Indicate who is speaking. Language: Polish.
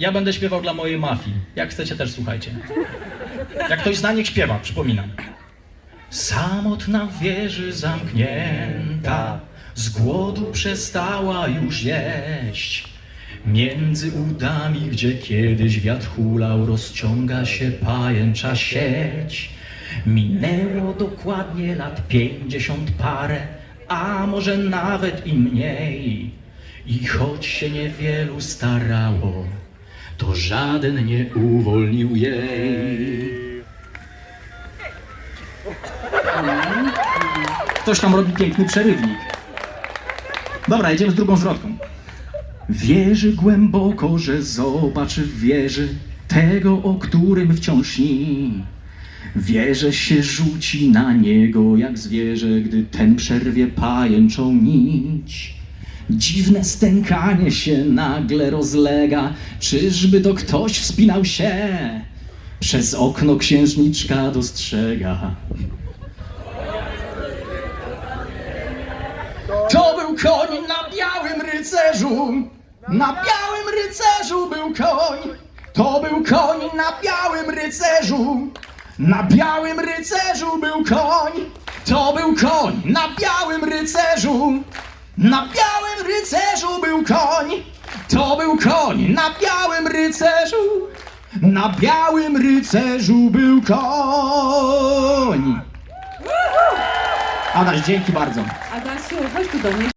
Speaker 1: Ja będę śpiewał dla mojej mafii. Jak chcecie, też słuchajcie. Jak ktoś zna, niech śpiewa, przypominam. Samotna wieży zamknięta, z głodu przestała już jeść. Między udami, gdzie kiedyś wiatr hulał, rozciąga się pajęcza sieć. Minęło dokładnie lat pięćdziesiąt parę, a może nawet i mniej. I choć się niewielu starało, to żaden nie uwolnił jej. Ktoś tam robi piękny przerywnik. Dobra, jedziemy z drugą zwrotką. Wierzy głęboko, że zobaczy w wieży tego, o którym wciąż śni. Wieże się rzuci na niego jak zwierzę, gdy ten przerwie pajęczą nić. Dziwne stękanie się nagle rozlega, czyżby to ktoś wspinał się? Przez okno księżniczka dostrzega. To był koń na białym rycerzu. Na białym rycerzu był koń. To był koń na białym rycerzu. Na białym rycerzu był koń. To był koń na białym rycerzu. Na białym rycerzu był koń. To był koń na białym rycerzu. Na białym rycerzu był koń. Adaś, dzięki bardzo.
Speaker 2: Adasiu, chodź tu do mnie.